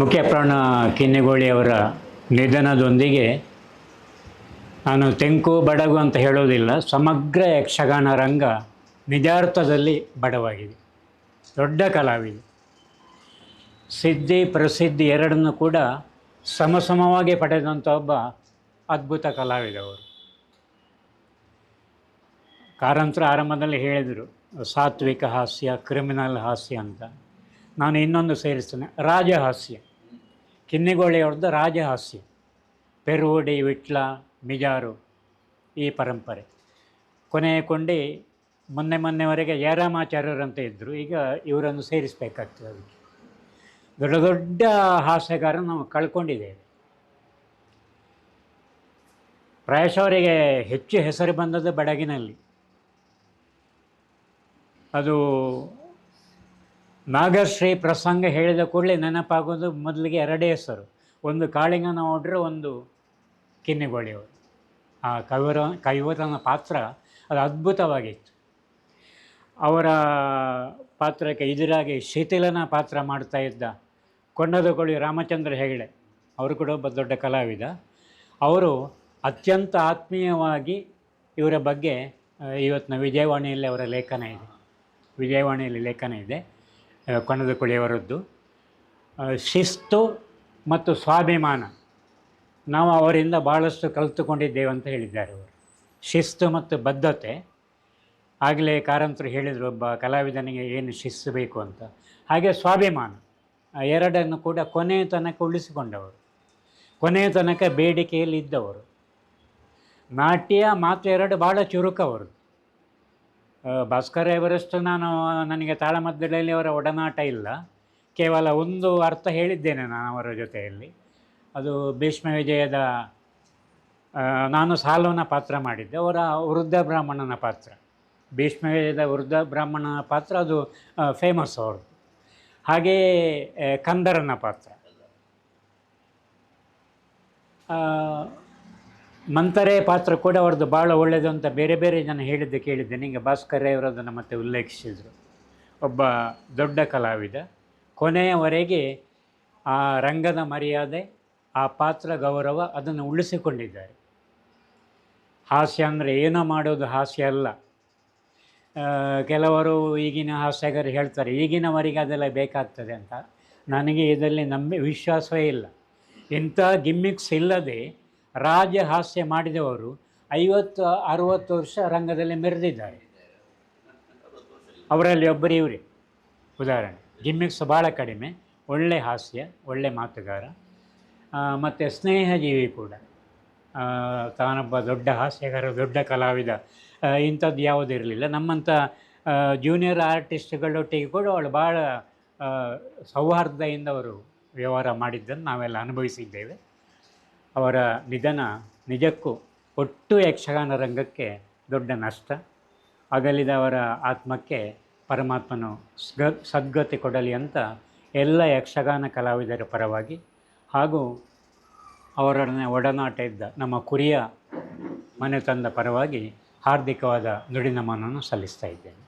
ಮುಖ್ಯಪ್ರಾಣ ಕಿನ್ನಿಗೋಳಿಯವರ ನಿಧನದೊಂದಿಗೆ ನಾನು ತೆಂಕು ಬಡಗು ಅಂತ ಹೇಳೋದಿಲ್ಲ, ಸಮಗ್ರ ಯಕ್ಷಗಾನ ರಂಗ ನಿಜಾರ್ಥದಲ್ಲಿ ಬಡವಾಗಿದೆ. ದೊಡ್ಡ ಕಲಾವಿದೆ. ಸಿದ್ಧಿ ಪ್ರಸಿದ್ಧಿ ಎರಡನ್ನು ಕೂಡ ಸಮಸಮವಾಗಿ ಪಡೆದಂಥ ಒಬ್ಬ ಅದ್ಭುತ ಕಲಾವಿದವರು ಕಾರಂತರ ಆರಂಭದಲ್ಲಿ ಹೇಳಿದರು, ಸಾತ್ವಿಕ ಹಾಸ್ಯ, ಕ್ರಿಮಿನಲ್ ಹಾಸ್ಯ ಅಂತ. ನಾನು ಇನ್ನೊಂದು ಸೇರಿಸ್ತೇನೆ. ರಾಜಹಾಸ್ಯ. ಕಿನ್ನಿಗೋಳಿಯವ್ರದ್ದು ರಾಜಹಾಸ್ಯ. ಪೆರುವುಡಿ ವಿಟ್ಲ, ಮಿಜಾರು ಈ ಪರಂಪರೆ. ಕೊನೆಯ ಕೊಂಡಿ ಮೊನ್ನೆ ಮೊನ್ನೆವರೆಗೆ ಜಯರಾಮಾಚಾರ್ಯರಂತ ಇದ್ದರು ಈಗ ಇವರನ್ನು ಸೇರಿಸಬೇಕಾಗ್ತದೆ ಅದಕ್ಕೆ. ದೊಡ್ಡ ದೊಡ್ಡ ಹಾಸ್ಯಗಾರ ನಾವು ಕಳ್ಕೊಂಡಿದ್ದೇವೆ. ಅವರಿಗೆ ಹೆಚ್ಚು ಹೆಸರು ಬಂದದ್ದು ಬಡಗಿನಲ್ಲಿ ಅದು ನಾಗಶ್ರೀ ಪ್ರಸಂಗ ಹೇಳಿದ ಕೂಡಲೇ ನೆನಪಾಗೋದು ಮೊದಲಿಗೆ ಎರಡೇ ಹೆಸರು. ಒಂದು ಕಾಳಿಂಗನ ಒಡ್ರೆ ಒಂದು ಕಿನ್ನಿಗೋಳಿಯವರು ಆ ಕವಿರ, ಕೈವರನ ಪಾತ್ರ ಅದು ಅದ್ಭುತವಾಗಿತ್ತು. ಅವರ ಪಾತ್ರಕ್ಕೆ ಎದುರಾಗಿ ಶಿಥಿಲನ ಪಾತ್ರ ಮಾಡ್ತಾ ಇದ್ದ ಕೊಂಡದಕೊಳಿ ರಾಮಚಂದ್ರ ಹೆಗಡೆ, ಅವರು ಕೂಡ ಒಬ್ಬ ದೊಡ್ಡ ಕಲಾವಿದ. ಅವರು ಅತ್ಯಂತ ಆತ್ಮೀಯವಾಗಿ ಇವರ ಬಗ್ಗೆ ಇವತ್ತಿನ ವಿಜಯವಾಣಿಯಲ್ಲಿ ಅವರ ಲೇಖನ ಇದೆ. ವಿಜಯವಾಣಿಯಲ್ಲಿ ಲೇಖನ ಇದೆ. ಆ, ಶಿಸ್ತು ಮತ್ತು ಸ್ವಾಭಿಮಾನ ನಾವು ಅವರಿಂದ ಭಾಳಷ್ಟು ಕಲಿತುಕೊಂಡಿದ್ದೇವೆ ಅಂತ ಹೇಳಿದ್ದಾರೆ ಅವರು. ಶಿಸ್ತು ಮತ್ತು ಬದ್ಧತೆ. ಆಗಲೇ ಕಾರಂತರು ಹೇಳಿದರು ಒಬ್ಬ ಕಲಾವಿದನಿಗೆ ಏನು ಶಿಸ್ತು ಬೇಕು ಅಂತ. ಹಾಗೆ ಸ್ವಾಭಿಮಾನ. ಎರಡನ್ನು ಕೂಡ ಕೊನೆಯ ತನಕ ಉಳಿಸಿಕೊಂಡವರು. ಕೊನೆಯ ತನಕ ಬೇಡಿಕೆಯಲ್ಲಿ ಇದ್ದವರು. ನಾಟ್ಯ ಮಾತು ಎರಡು ಭಾಳ ಚುರುಕವರು. ಭಾಸ್ಕರ ಎವರೆಸ್ಟ್ ನಾನು, ನನಗೆ ತಾಳಮದ್ದಳೆಯಲ್ಲಿ ಅವರ ಒಡನಾಟ ಇಲ್ಲ. ಕೇವಲ ಒಂದು ಅರ್ಥ ಹೇಳಿದ್ದೇನೆ ನಾನು ಅವರ ಜೊತೆಯಲ್ಲಿ. ಅದು ಭೀಷ್ಮ ವಿಜಯದ ನಾನು ಸಾಲುವನ ಪಾತ್ರ ಮಾಡಿದ್ದೆ, ಅವರ ವೃದ್ಧ ಬ್ರಾಹ್ಮಣನ ಪಾತ್ರ. ಭೀಷ್ಮ ವಿಜಯದ ವೃದ್ಧ ಬ್ರಾಹ್ಮಣನ ಪಾತ್ರ, ಅದು ಫೇಮಸ್ ಅವ್ರದ್ದು. ಹಾಗೆಯೇ ಕಂದರನ ಪಾತ್ರ. ಮಂತರೆ ಪಾತ್ರ ಕೂಡ ಅವ್ರದ್ದು ಭಾಳ ಒಳ್ಳೆಯದು ಅಂತ ಬೇರೆ ಬೇರೆ ಜನ ಹೇಳಿದ್ದೆ ಕೇಳಿದ್ದೆ. ನಿಮಗೆ ಭಾಸ್ಕರ್ ಅವರದನ್ನು ಮತ್ತೆ ಉಲ್ಲೇಖಿಸಿದರು. ಒಬ್ಬ ದೊಡ್ಡ ಕಲಾವಿದ. ಕೊನೆಯವರೆಗೆ ಆ ರಂಗದ ಮರ್ಯಾದೆ, ಆ ಪಾತ್ರ ಗೌರವ ಅದನ್ನು ಉಳಿಸಿಕೊಂಡಿದ್ದಾರೆ. ಹಾಸ್ಯ ಅಂದರೆ ಏನೋ ಮಾಡೋದು ಹಾಸ್ಯ ಅಲ್ಲ. ಕೆಲವರು ಈಗಿನ ಹಾಸ್ಯಗಾರರು ಹೇಳ್ತಾರೆ, ಈಗಿನವರಿಗೆ ಅದೆಲ್ಲ ಬೇಕಾಗ್ತದೆ ಅಂತ. ನನಗೆ ಇದರಲ್ಲಿ ನಂಬಿ ವಿಶ್ವಾಸವೇ ಇಲ್ಲ. ಇಂಥ ಗಿಮ್ಮಿಕ್ಸ್ ಇಲ್ಲದೆ ರಾಜ ಹಾಸ್ಯ ಮಾಡಿದವರು ಐವತ್ತು, ಅರುವತ್ತು ವರ್ಷ ರಂಗದಲ್ಲಿ ಮೆರೆದಿದ್ದಾರೆ. ಅವರಲ್ಲಿ ಒಬ್ಬರು ಇವರೇ. ಉದಾಹರಣೆ, ಗಿಮ್ಮಿಕ್ಸ್ ಭಾಳ ಕಡಿಮೆ, ಒಳ್ಳೆ ಹಾಸ್ಯ, ಒಳ್ಳೆ ಮಾತುಗಾರ ಮತ್ತು ಸ್ನೇಹಜೀವಿ ಕೂಡ. ತಾನೊಬ್ಬ ದೊಡ್ಡ ಹಾಸ್ಯಗಾರ, ದೊಡ್ಡ ಕಲಾವಿದ ಇಂಥದ್ದು ಯಾವುದೂ ಇರಲಿಲ್ಲ. ನಮ್ಮಂಥ ಜೂನಿಯರ್ ಆರ್ಟಿಸ್ಟ್ಗಳೊಟ್ಟಿಗೆ ಕೂಡ ಅವಳು ಭಾಳ ಸೌಹಾರ್ದದಿಂದ ಅವರು ವ್ಯವಹಾರ ಮಾಡಿದ್ದನ್ನು ನಾವೆಲ್ಲ ಅನುಭವಿಸಿದ್ದೇವೆ. ಅವರ ನಿಧನ ನಿಜಕ್ಕೂ ಒಟ್ಟು ಯಕ್ಷಗಾನ ರಂಗಕ್ಕೆ ದೊಡ್ಡ ನಷ್ಟ. ಅಗಲಿದವರ ಆತ್ಮಕ್ಕೆ ಪರಮಾತ್ಮನು ಸ್ಗ, ಸದ್ಗತಿ ಕೊಡಲಿ ಅಂತ ಎಲ್ಲ ಯಕ್ಷಗಾನ ಕಲಾವಿದರ ಪರವಾಗಿ ಹಾಗೂ ಅವರೊಡನೆ ಒಡನಾಟ ಇದ್ದ ನಮ್ಮ ಕುರಿಯ ಮನೆ ತಂದ ಪರವಾಗಿ ಹಾರ್ದಿಕವಾದ ನುಡಿನಮನವನ್ನು ಸಲ್ಲಿಸ್ತಾ ಇದ್ದೇನೆ.